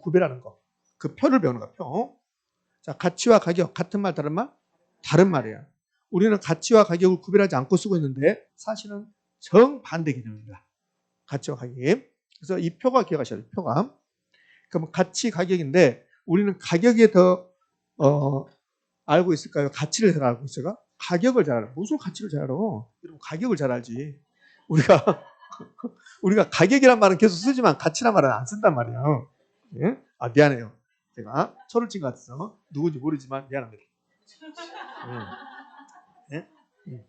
구별하는 거. 그 표를 배우는 거, 표. 자, 가치와 가격, 같은 말, 다른 말? 다른 말이에요. 우리는 가치와 가격을 구별하지 않고 쓰고 있는데 사실은 정반대 개념입니다. 가치와 가격이. 그래서 이 표가 기억하셔야 돼요. 표가. 그럼 가치, 가격인데 우리는 가격에 더 어, 알고 있을까요? 가치를 잘 알고 있을까? 가격을 잘 알아. 무슨 가치를 잘 알아? 여러분 가격을 잘 알지. 우리가 우리가 가격이란 말은 계속 쓰지만 가치란 말은 안 쓴단 말이에요. 예? 아 미안해요. 제가 철을 찐것 같아서 누군지 모르지만 미안합니다. 예? 예? 음.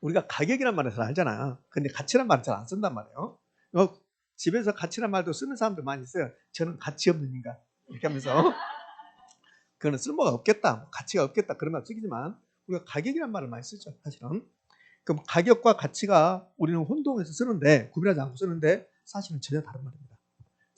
우리가 가격이란 말을 잘 알잖아. 근데 가치란 말은 잘안 쓴단 말이에요. 어, 집에서 가치란 말도 쓰는 사람들 많이 있어요. 저는 가치 없는 인간. 이렇게 하면서 그거는 쓸모가 없겠다. 뭐 가치가 없겠다. 그런 말 쓰기지만 우리가 가격이란 말을 많이 쓰죠. 사실은. 그럼 가격과 가치가 우리는 혼동해서 쓰는데 구별하지 않고 쓰는데 사실은 전혀 다른 말입니다.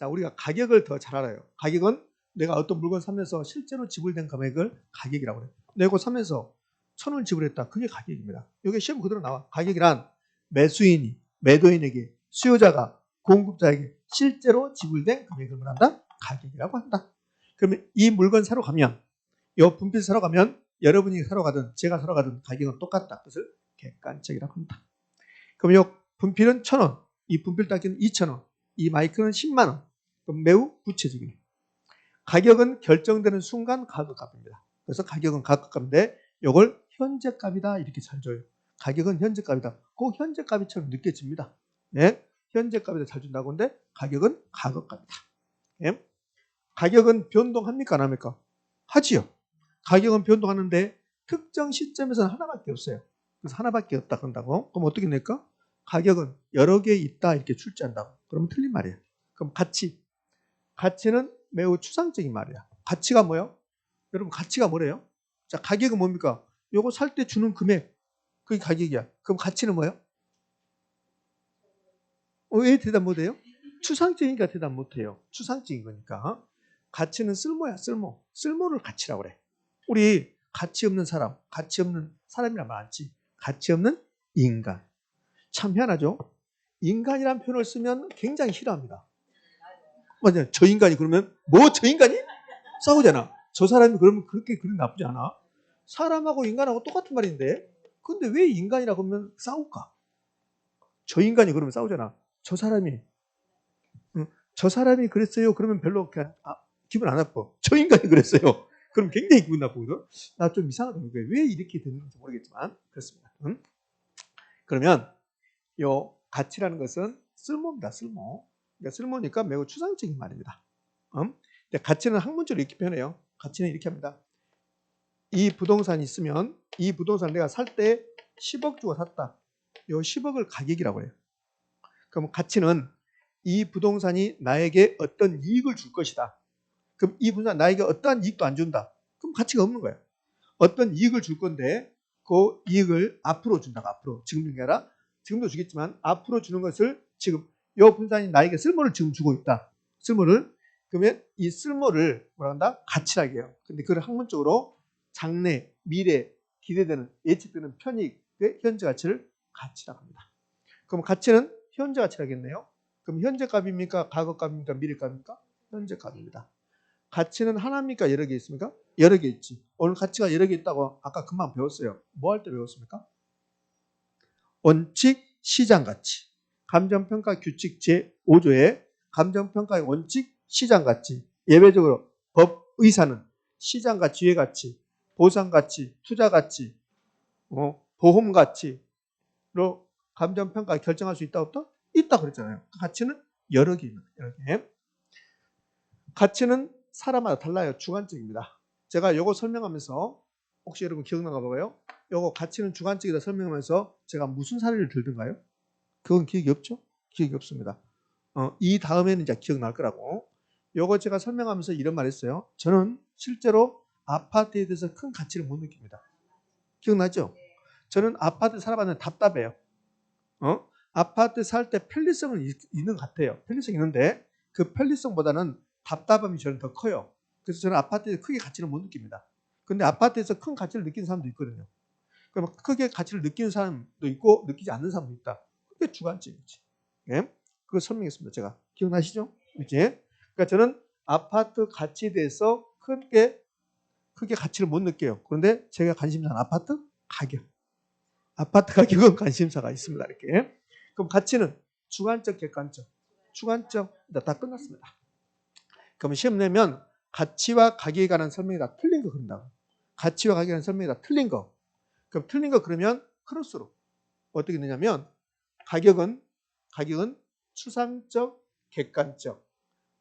자, 우리가 가격을 더 잘 알아요. 가격은 내가 어떤 물건 사면서 실제로 지불된 금액을 가격이라고 그래요. 내고 사면서 천 원 지불했다. 그게 가격입니다. 여기 시험 그대로 나와. 가격이란 매수인이 매도인에게 수요자가 공급자에게 실제로 지불된 금액을 말한다. 가격이라고 한다. 그러면 이 물건 사러 가면 이 분필 사러 가면 여러분이 사러 가든 제가 사러 가든 가격은 똑같다. 그것을 객관적이라고 한다. 그럼 이 분필은 천 원, 이 분필 닦기는 이천 원, 이 마이크는 10만 원. 매우 구체적이에요. 가격은 결정되는 순간 가격값입니다. 그래서 가격은 가격값인데 이걸 현재값이다 이렇게 잘 줘요. 가격은 현재값이다. 꼭 현재값이처럼 느껴집니다. 예? 현재값이다 잘 준다고 하는데 가격은 가격값이다. 예? 가격은 변동합니까 안 합니까? 하지요. 가격은 변동하는데 특정 시점에서는 하나밖에 없어요. 그래서 하나밖에 없다 그런다고? 그럼 어떻게 낼까? 가격은 여러 개 있다 이렇게 출제한다고. 그러면 틀린 말이에요. 그럼 가치. 가치는 매우 추상적인 말이야. 가치가 뭐예요? 여러분 가치가 뭐래요? 자 가격은 뭡니까? 요거 살 때 주는 금액 그게 가격이야. 그럼 가치는 뭐예요? 어, 왜 대답 못해요? 추상적이니까 대답 못해요. 추상적인 거니까. 가치는 쓸모야 쓸모. 쓸모를 가치라고 그래. 우리 가치 없는 사람, 가치 없는 사람이란 말 않지. 가치 없는 인간. 참 희한하죠? 인간이란 표현을 쓰면 굉장히 싫어합니다. 맞아요. 저 인간이 그러면 뭐 저 인간이? 싸우잖아. 저 사람이 그러면 그렇게 그리 나쁘지 않아. 사람하고 인간하고 똑같은 말인데 근데 왜 인간이라고 하면 싸울까? 저 인간이 그러면 싸우잖아. 저 사람이 응, 저 사람이 그랬어요. 그러면 별로 아, 기분 안 나빠. 저 인간이 그랬어요. 그럼 굉장히 기분 나쁘거든. 나 좀 이상하다. 왜 이렇게 되는지 모르겠지만 그렇습니다. 응? 그러면 요 가치라는 것은 쓸모입니다. 쓸모. 그러니까 쓸모니까 매우 추상적인 말입니다. 음? 근데 가치는 학문적으로 이렇게 표현해요. 가치는 이렇게 합니다. 이 부동산이 있으면 이 부동산을 내가 살 때 10억 주고 샀다. 요 10억을 가격이라고 해요. 그럼 가치는 이 부동산이 나에게 어떤 이익을 줄 것이다. 그럼 이 부동산 나에게 어떠한 이익도 안 준다. 그럼 가치가 없는 거예요. 어떤 이익을 줄 건데 그 이익을 앞으로 준다고 앞으로 지금 아니라 지금도 주겠지만 앞으로 주는 것을 지금 이 분산이 나에게 쓸모를 지금 주고 있다. 쓸모를 그러면 이 쓸모를 뭐라 한다? 가치라고 해요. 근데 그걸 학문적으로 장래, 미래, 기대되는 예측되는 편익의 현재 가치를 가치라고 합니다. 그럼 가치는 현재 가치라겠네요. 그럼 현재 값입니까? 과거 값입니까? 미래 값입니까? 현재 값입니다. 가치는 하나입니까? 여러 개 있습니까? 여러 개 있지. 오늘 가치가 여러 개 있다고 아까 금방 배웠어요. 뭐 할 때 배웠습니까? 원칙, 시장 가치. 감정평가 규칙 제5조의 감정평가의 원칙, 시장 가치. 예외적으로 법 의사는 시장 가치, 유예 가치, 보상 가치, 투자 가치, 어, 보험 가치로 감정평가 결정할 수 있다 없다? 있다 그랬잖아요. 그 가치는 여러 개입니다. 여러 개. 가치는 사람마다 달라요. 주관적입니다. 제가 이거 설명하면서 혹시 여러분 기억나가 봐요? 이거 가치는 주관적이다 설명하면서 제가 무슨 사례를 들던가요? 그건 기억이 없죠? 기억이 없습니다. 어, 이 다음에는 이제 기억날 거라고. 요거 제가 설명하면서 이런 말 했어요. 저는 실제로 아파트에 대해서 큰 가치를 못 느낍니다. 기억나죠? 저는 아파트 살아봤는데 답답해요. 어? 아파트 살 때 편리성은 있, 있는 것 같아요. 편리성 있는데 그 편리성보다는 답답함이 저는 더 커요. 그래서 저는 아파트에서 크게 가치를 못 느낍니다. 근데 아파트에서 큰 가치를 느끼는 사람도 있거든요. 그럼 크게 가치를 느끼는 사람도 있고 느끼지 않는 사람도 있다. 그게 주관적이지. 예? 그걸 설명했습니다. 제가 기억나시죠? 이제 그러니까 저는 아파트 가치에 대해서 크게 크게 가치를 못 느껴요. 그런데 제가 관심사는 아파트 가격. 아파트 가격은 관심사가 있습니다. 이렇게. 그럼 가치는 주관적, 객관적. 주관적. 네, 다 끝났습니다. 그럼 시험 내면 가치와 가격에 관한 설명이 다 틀린 거 그런다고. 가치와 가격에 관한 설명이 다 틀린 거. 그럼 틀린 거 그러면 크로스로 어떻게 되냐면 가격은 가격은 추상적, 객관적.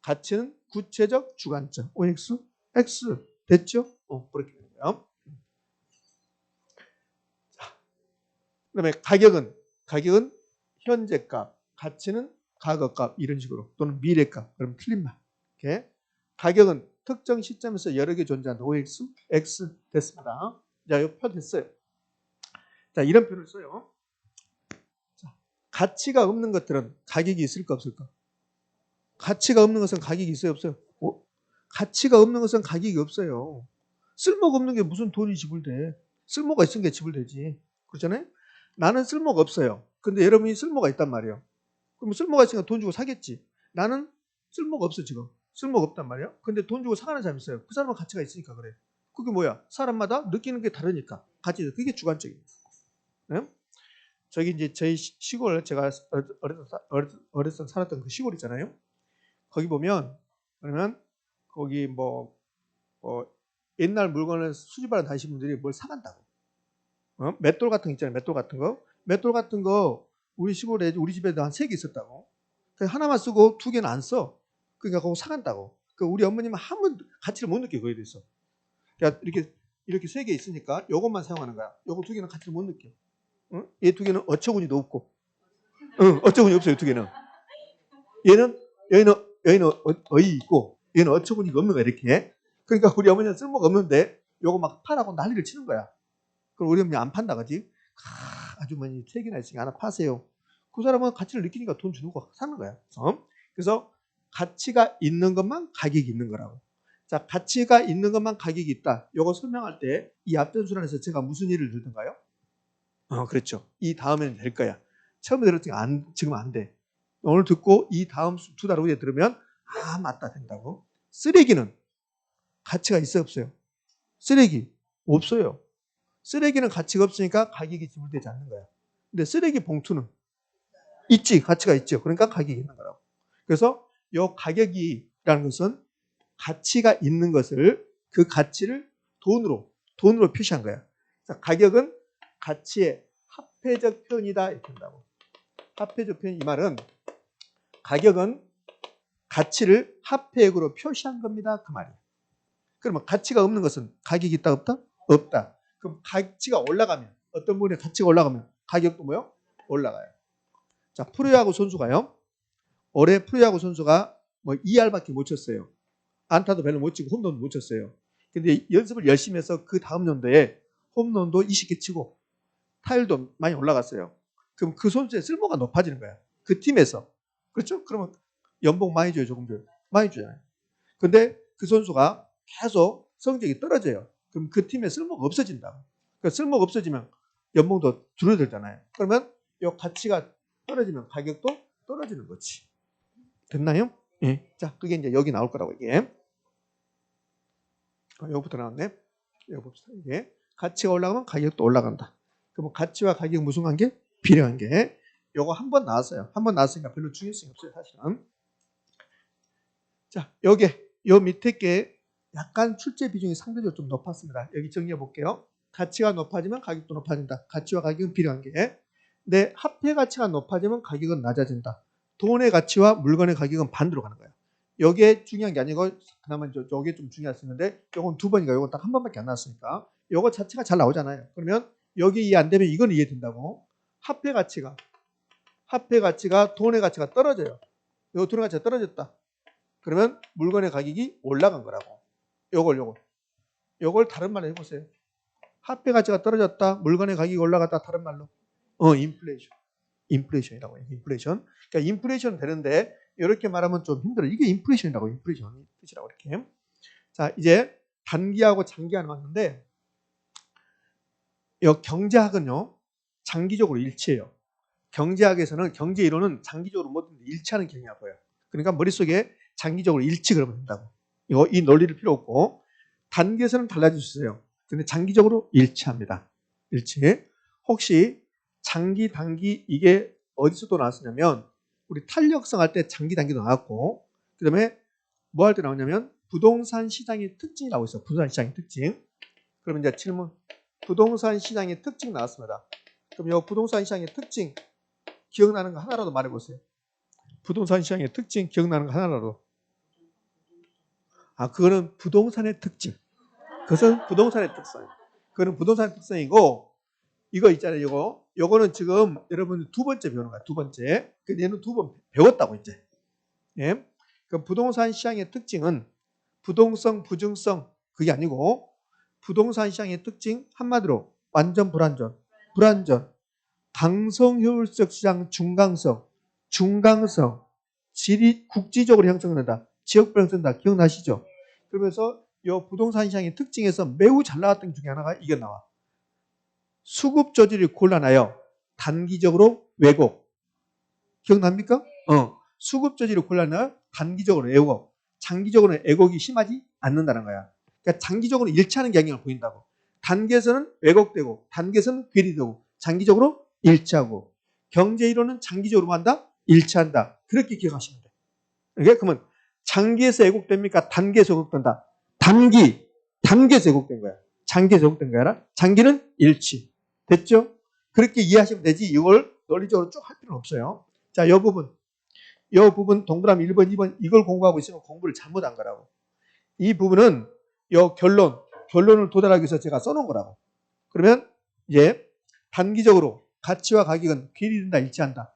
가치는 구체적, 주관적. OX, X 됐죠? 어, 그렇게 거예요. 자, 그다음에 가격은 가격은 현재값, 가치는 과거값 이런 식으로 또는 미래값. 그럼 틀린 말. 이렇게 가격은 특정 시점에서 여러 개 존재한다. OX, X 됐습니다. 자, 이표 됐어요. 자, 이런 표를 써요. 자, 가치가 없는 것들은 가격이 있을까 없을까? 가치가 없는 것은 가격이 있어요 없어요? 어? 가치가 없는 것은 가격이 없어요. 쓸모가 없는 게 무슨 돈이 지불돼? 쓸모가 있으니까 지불되지. 그렇잖아요? 나는 쓸모가 없어요. 근데 여러분이 쓸모가 있단 말이에요. 그럼 쓸모가 있으니까 돈 주고 사겠지. 나는 쓸모가 없어 지금. 쓸모가 없단 말이에요. 근데 돈 주고 사가는 사람이 있어요. 그 사람은 가치가 있으니까 그래. 그게 뭐야? 사람마다 느끼는 게 다르니까. 가치. 그게 주관적이에요. 네? 저기 이제 저희 시- 시골 제가 어렸을 때- 살았던 그 시골 있잖아요. 거기 보면 그러면 거기 뭐, 뭐 옛날 물건을 수집하러 다니신 분들이 뭘 사간다고. 어? 맷돌 같은 거 있잖아요. 맷돌 같은 거. 맷돌 같은 거 우리 시골에 우리 집에도 한 세 개 있었다고. 하나만 쓰고 두 개는 안 써. 그러니까 그거 사간다고. 그 우리 어머님은 한 번 가치를 못 느껴 거기에 대해서. 그러니까 이렇게 이렇게 세 개 있으니까 요것만 사용하는 거야. 요거 두 개는 가치를 못 느껴. 응? 얘두 개는 어처구니도 없고. 응, 어처구니 없어요, 두 개는. 얘는 여기는 여기는 어- 어이 있고 얘는 어처구니가 없는 거야 이렇게. 그러니까 우리 어머니는 쓸모가 없는데 요거 막 파라고 난리를 치는 거야. 그럼 우리 어머니 안 판다 그지? 아, 아주머니 세 개나 있으니까 하나 파세요. 그 사람은 가치를 느끼니까 돈 주는 거 사는 거야. 어? 그래서 가치가 있는 것만 가격이 있는 거라고. 자, 가치가 있는 것만 가격이 있다. 요거 설명할 때 이 앞전 순환에서 제가 무슨 예를 들던가요? 어, 그렇죠. 이 다음에는 될 거야. 처음에 들었더니 안, 지금 안 돼. 오늘 듣고 이 다음 두 달 후에 들으면 아 맞다 된다고. 쓰레기는 가치가 있어요 없어요? 쓰레기 없어요. 쓰레기는 가치가 없으니까 가격이 지불되지 않는 거야. 근데 쓰레기 봉투는 있지 가치가 있죠. 그러니까 가격이 있는 거라고. 그래서 요 가격이라는 것은 가치가 있는 것을 그 가치를 돈으로 돈으로 표시한 거야. 자, 가격은 가치의 합해적 표현이다 이렇게 한다고. 합해적 표현 이 말은 가격은 가치를 합해액으로 표시한 겁니다. 그 말이에요. 그러면 가치가 없는 것은 가격이 있다 없다? 없다. 그럼 가치가 올라가면 어떤 부분에 가치가 올라가면 가격도 뭐요? 올라가요. 자, 프로야구 선수가요. 올해 프로야구 선수가 뭐 2할밖에 못 쳤어요. 안타도 별로 못 치고 홈런도 못 쳤어요. 근데 연습을 열심히 해서 그 다음 연도에 홈런도 20개 치고 타율도 많이 올라갔어요. 그럼 그 선수의 쓸모가 높아지는 거야. 그 팀에서. 그렇죠? 그러면 연봉 많이 줘요, 조금 줘요. 많이 주잖아요. 근데 그 선수가 계속 성적이 떨어져요. 그럼 그 팀에 쓸모가 없어진다. 그 쓸모가 없어지면 연봉도 줄어들잖아요. 그러면 이 가치가 떨어지면 가격도 떨어지는 거지. 됐나요? 예. 자, 그게 이제 여기 나올 거라고 이게. 어, 여기부터 나왔네. 여기 봅시다. 이게 가치가 올라가면 가격도 올라간다. 그럼 가치와 가격 무슨 관계? 비례 관계. 요거 한 번 나왔어요. 한 번 나왔으니까 별로 중요성이 없어요, 사실은. 자, 여기 요 밑에 게 약간 출제 비중이 상대적으로 좀 높았습니다. 여기 정리해 볼게요. 가치가 높아지면 가격도 높아진다. 가치와 가격은 게. 근데 합해 가치가 높아지면 가격은 낮아진다. 돈의 가치와 물건의 가격은 반대로 가는 거예요. 여기에 중요한 게 아니고 그나마 저 저게 좀 중요할 수 있는데 요건 두 번인가 요건 딱 한 번밖에 안 나왔으니까 요거 자체가 잘 나오잖아요. 그러면 여기 이해 안 되면 이건 이해된다고. 합해 가치가 합해 가치가 돈의 가치가 떨어져요. 요 돈의 가치가 떨어졌다. 그러면 물건의 가격이 올라간 거라고. 요걸 요걸. 요걸 다른 말로 해보세요. 합해 가치가 떨어졌다. 물건의 가격이 올라갔다. 다른 말로. 어, 인플레이션. 인플레이션이라고 해요. 인플레이션. 그러니까 인플레이션 되는데 이렇게 말하면 좀 힘들어. 이게 인플레이션이라고 인플레이션 뜻이라고 이렇게. 자, 이제 단기하고 장기가 나왔는데 이 경제학은요. 장기적으로 일치해요. 경제학에서는 경제 이론은 장기적으로 뭐든 일치하는 경향이 보여요. 그러니까 머릿속에 장기적으로 일치 그러면 된다고. 이거 이 논리를 필요 없고 단기에서는 달라질 수 있어요. 근데 장기적으로 일치합니다. 일치. 혹시 장기 단기 이게 어디서 또 나왔었냐면 우리 탄력성 할 때 장기 단기도 나왔고 그다음에 뭐 할 때 나오냐면 부동산 시장의 특징이라고 있어요. 부동산 시장의 특징. 그러면 이제 질문 부동산 시장의 특징 나왔습니다. 그럼 이 부동산 시장의 특징 기억나는 거 하나라도 말해보세요. 부동산 시장의 특징 기억나는 거 하나라도. 아 그거는 부동산의 특징. 그것은 부동산의 특성. 그거는 부동산의 특성이고 이거 있잖아요. 이거 요거는 지금 여러분 두 번째 배우는 거야. 두 번째. 그 얘는 두 번 배웠다고 이제. 예. 그 부동산 시장의 특징은 부동성, 부증성 그게 아니고 부동산 시장의 특징 한마디로 완전 불안전, 불안전, 강성 효율적 시장 중강성, 중강성, 질이 국지적으로 형성된다. 지역별 형성된다. 기억나시죠? 그러면서 이 부동산 시장의 특징에서 매우 잘 나왔던 것 중에 하나가 이게 나와. 수급 조절이 곤란하여 단기적으로 왜곡. 기억납니까? 어. 수급 조절이 곤란하여 단기적으로 왜곡. 장기적으로는 왜곡이 심하지 않는다는 거야. 그러니까 장기적으로 일치하는 경향을 보인다고. 단기에서는 왜곡되고, 단기에서는 괴리되고, 장기적으로 일치하고, 경제 이론은 장기적으로 한다? 일치한다. 그렇게 기억하시면 돼. 이게 그러면 장기에서 왜곡됩니까? 단기에서 왜곡된다. 단기, 단기에서 왜곡된 거야. 장기에서 왜곡된 거야. 장기는 일치. 됐죠? 그렇게 이해하시면 되지. 이걸 논리적으로 쭉 할 필요는 없어요. 자, 이 부분. 이 부분 동그라미 1번, 2번 이걸 공부하고 있으면 공부를 잘못 한 거라고. 이 부분은 이 결론, 결론을 도달하기 위해서 제가 써놓은 거라고. 그러면 이제 단기적으로 가치와 가격은 괴리된다, 일치한다.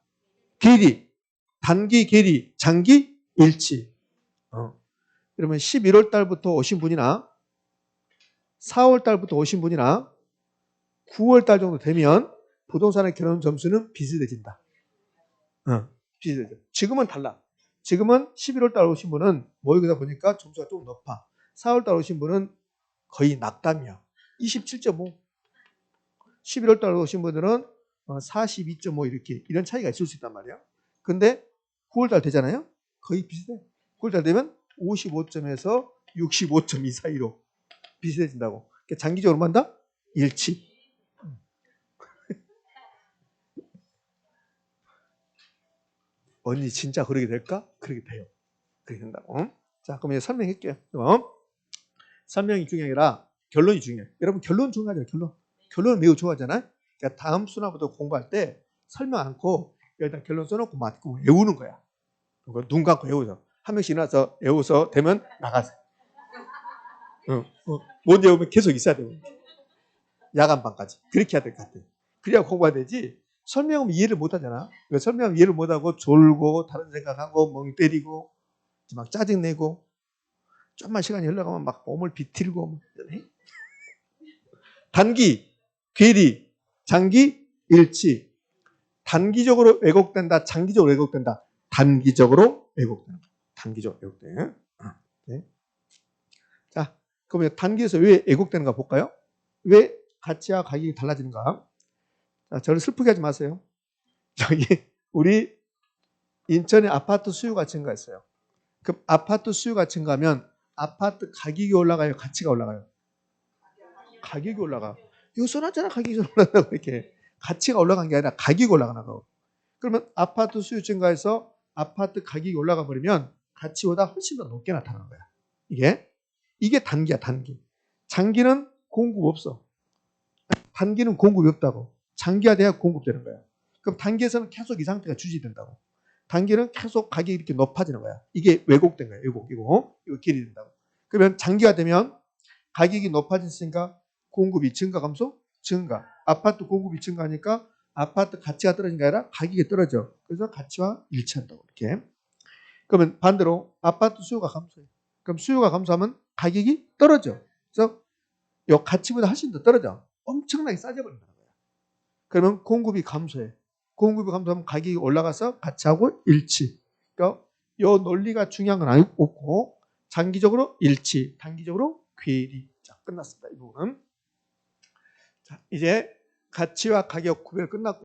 괴리, 단기 괴리, 장기 일치. 어. 그러면 11월 달부터 오신 분이나 4월 달부터 오신 분이나 9월 달 정도 되면 부동산의 결혼 점수는 비슷해진다. 어, 비슷해져. 지금은 달라. 지금은 11월 달 오신 분은 모의고사 보니까 점수가 좀 높아. 4월 달 오신 분은 거의 낙담이야. 27.5. 11월 달 오신 분들은 42.5 이렇게 이런 차이가 있을 수 있단 말이야. 근데 9월 달 되잖아요. 거의 비슷해. 9월 달 되면 55점에서 65.2 사이로 비슷해진다고. 그러니까 장기적으로 만다 일치. 언니 진짜 그러게 될까? 그러게 돼요. 그렇게 된다고. 어? 자, 그럼 이제 설명할게요. 어? 설명이 아니라 결론이 중요해. 여러분 결론 중요하죠. 결론. 결론을 매우 좋아하잖아요. 그러니까 다음 수나부터 공부할 때 설명 않고 여기다 결론 써놓고 맞고 외우는 거야. 눈 감고 외우죠. 한 명씩 일어나서 외워서 되면 나가세요. 어, 어. 못 외우면 계속 있어야 돼요. 야간반까지. 그렇게 해야 될 것 같아요. 그래야 공부가 되지. 설명하면 이해를 못 하잖아. 그러니까 설명하면 이해를 못 하고 졸고 다른 생각하고 멍 때리고 막 짜증내고 좀만 시간이 흘러가면 막 몸을 비틀고 뭐 해? 단기, 괴리, 장기, 일치. 단기적으로 왜곡된다. 장기적으로 왜곡된다. 단기적으로 왜곡된다. 단기적으로 왜곡돼. 어, 네. 자, 그러면 단기에서 왜 왜곡되는가 볼까요? 왜 가치와 가격이 달라지는가? 자, 저를 슬프게 하지 마세요. 저기 우리 인천에 아파트 수요가 증가했어요. 그럼 아파트 수요가 증가하면 아파트 가격이 올라가요, 가치가 올라가요. 가격이 올라가. 이거 써놨잖아, 가격이 올라간다고 이렇게. 가치가 올라간 게 아니라 가격이 올라가나고. 그러면 아파트 수요 증가해서 아파트 가격이 올라가 버리면 가치보다 훨씬 더 높게 나타나는 거야. 이게 이게 단기야, 단기. 장기는 공급 없어. 단기는 공급이 없다고. 장기화돼야 공급되는 거야. 그럼 단기에서는 계속 이 상태가 유지된다고. 단기는 계속 가격이 이렇게 높아지는 거야. 이게 왜곡된 거야. 왜곡. 이거. 이거 길이 된다고. 그러면 장기화 되면 가격이 높아졌으니까 공급이 증가 감소? 증가. 아파트 공급이 증가하니까 아파트 가치가 떨어진 게 아니라 가격이 떨어져. 그래서 가치와 일치한다고. 이렇게. 그러면 반대로 아파트 수요가 감소해. 그럼 수요가 감소하면 가격이 떨어져. 그래서 요 가치보다 훨씬 더 떨어져. 엄청나게 싸져 버린다는 거야. 그러면 공급이 감소해. 공급이 감소하면 가격이 올라가서 가치하고 일치. 그러니까 요 논리가 중요한 건 아니- 없고 장기적으로 일치, 단기적으로 괴리. 자, 끝났습니다. 이 부분은. 자, 이제 가치와 가격 구별 끝났고